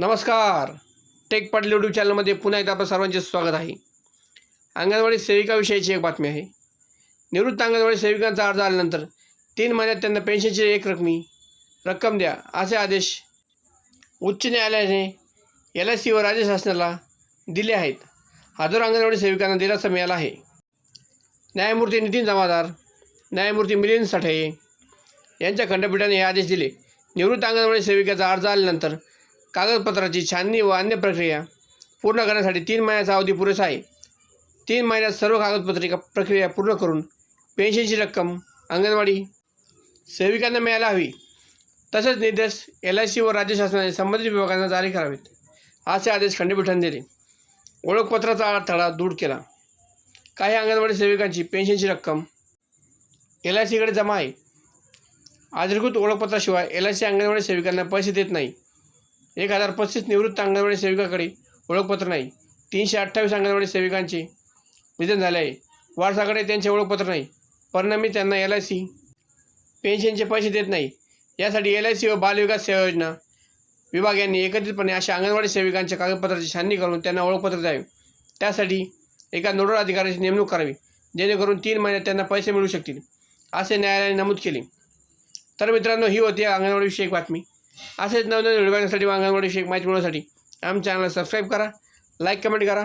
नमस्कार. Take Patil YouTube चॅनलमध्ये पुन्हा एकदा आपलं सर्वांचे स्वागत आहे. अंगणवाडी सेविकाविषयीची एक बातमी आहे. निवृत्त अंगणवाडी सेविकांचा अर्ज आल्यानंतर तीन महिन्यात त्यांना पेन्शनची एक रकमी रक्कम द्या असे आदेश उच्च न्यायालयाने एल आय सी व राज्य शासनाला दिले आहेत. हजारो अंगणवाडी सेविकांना दिलासा मिळाला आहे. न्यायमूर्ती नितीन जमादार न्यायमूर्ती मिलिंद साठे यांच्या खंडपीठाने हे आदेश दिले. निवृत्त अंगणवाडी सेविकेचा अर्ज आल्यानंतर कागदपत्राची छाननी व अन्य प्रक्रिया पूर्ण करण्यासाठी तीन महिन्याचा अवधी पुरेसा आहे. तीन महिन्यात सर्व कागदपत्रे प्रक्रिया पूर्ण करून पेन्शनची रक्कम अंगणवाडी सेविकांना मिळायला हवी. तसेच निर्देश एल आय सी व राज्य शासनाने संबंधित विभागांना जारी करावेत असे आदेश खंडपीठाने दिले. ओळखपत्राचा अडथळा दूर केला. काही अंगणवाडी सेविकांची पेन्शनची रक्कम एल आय सीकडे जमा आहे. अधिकृत ओळखपत्राशिवाय एल आय सी अंगणवाडी सेविकांना पैसे देत नाही. एक हजार पस्तीस निवृत्त अंगणवाडी सेविकाकडे ओळखपत्र नाही. तीनशे अठ्ठावीस अंगणवाडी सेविकांचे निधन झाले आहे. वारसाकडे त्यांचे ओळखपत्र नाही. परिणामी त्यांना एल आय सी पेन्शनचे पैसे देत नाही. यासाठी एल आय सी व बालविकास सेवा योजना विभाग यांनी एकत्रितपणे अशा अंगणवाडी सेविकांच्या कागदपत्राची छाननी करून त्यांना ओळखपत्र द्यावे. त्यासाठी एका नोडल अधिकाऱ्याची नेमणूक करावी जेणेकरून तीन महिन्यात त्यांना पैसे मिळू शकतील असे न्यायालयाने नमूद केले. तर मित्रांनो ही होती अंगणवाडीविषयी बातमी. असेच नवनवीन व्हिडिओ बघण्यासाठी व अंगणवाडीविषयी माहिती मिळवण्यासाठी आमच्या चॅनलला सबस्क्राईब करा लाईक कमेंट करा.